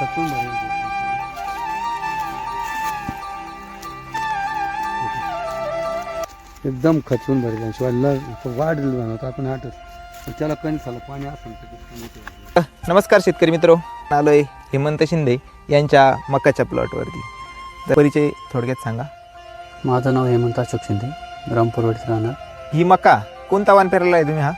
खचून भरेल. एकदम खचून भरेल शिवाय ल- वाढ बनवतो आपण पण त्याला कणीस झालं पाणी असेल. नमस्कार शेतकरी मित्र. आलोय हेमंत शिंदे यांच्या मकाच्या प्लॉटवरती तर परिचय थोडक्यात सांगा. माझं नाव हेमंत अशोक शिंदे रामपूरवाडीत राहणार. ही मका कोणता वाण पेरला आहे तुम्ही हा?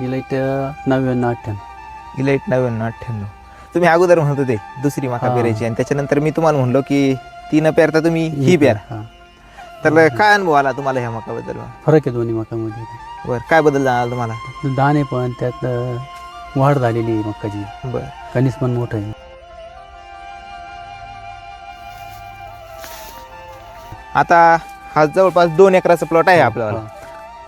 इथं नव्याण्णव अठ्ठ्याण्णव. इलाईट नव्याण्णव अठ्ठ्याण्णव. तुम्ही अगोदर म्हणत होते दुसरी मका. पेरायची. आणि त्याच्यानंतर मी तुम्हाला म्हणलो की ती न पेरता तुम्ही ही पेरा. तर काय अनुभव आला तुम्हाला ह्या मकाबद्दल? फरक आहे दोन्ही मकामध्ये. बरं काय बदल जाणवला तुम्हाला? दाणे पण त्यात वाढ झालेली आहे मकाची बरं. कणीस पण मोठं आहे. आता हा जवळपास दोन एकराचा प्लॉट आहे आपल्याला.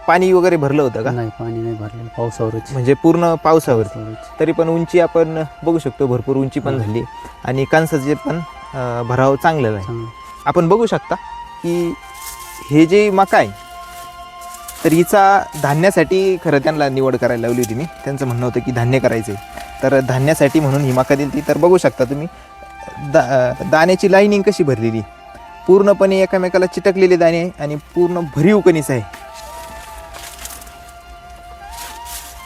पाणी वगैरे भरलं होतं का? नाही पाणी नाही भरलेलं. पावसावरच. म्हणजे पूर्ण पावसावर. पावसावरच. तरी पण उंची आपण बघू शकतो भरपूर उंची पण झाली. आणि कणसाचे पण अं, भराव चांगलेला आहे. चांगलं. आपण बघू शकता की हे जे मका आहे तर हिचा धान्यासाठी खरं त्यांना निवड करायला लावली होती मी. त्यांचं म्हणणं होतं की धान्य करायचं आहे तर धान्यासाठी म्हणून ही मका दिली तर बघू शकता तुम्ही दा अं, दाण्याची लाईनिंग कशी भरलेली. पूर्णपणे एकामेकाला चिटकलेले दाणे आणि पूर्ण भरीव कणीस आहे.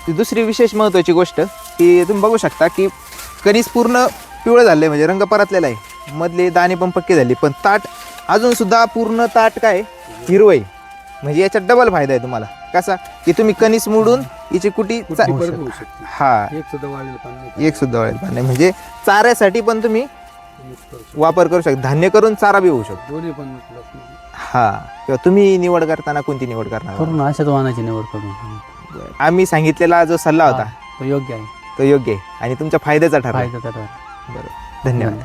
ती दुसरी विशेष महत्त्वाची गोष्ट की तुम्ही बघू शकता की कणीस पूर्ण पिवळं झालं आहे म्हणजे रंग परतलेला आहे. मधले दाणे पण पक्के झाले पण ताट अजून सुद्धा पूर्ण ताट काय? हिरवं आहे. म्हणजे याच्यात डबल फायदा आहे तुम्हाला. कसा? की तुम्ही कणीस मोडून हिची कुटी शकते. हा. एक सुद्धा वाढलेलं पाणी म्हणजे चाऱ्यासाठी पण तुम्ही. वापर करू शकता. धान्य करून चारा बी होऊ शकतो. हा. किंवा तुम्ही निवड करताना कोणती निवड करणार? करून अशाच वाहनाची निवड करून. आम्ही सांगितलेला जो सल्ला होता तो योग्य आहे. तो योग्य आहे. आणि तुमच्या फायद्याचा ठरला. फायदा तर बरोबर धन्यवाद.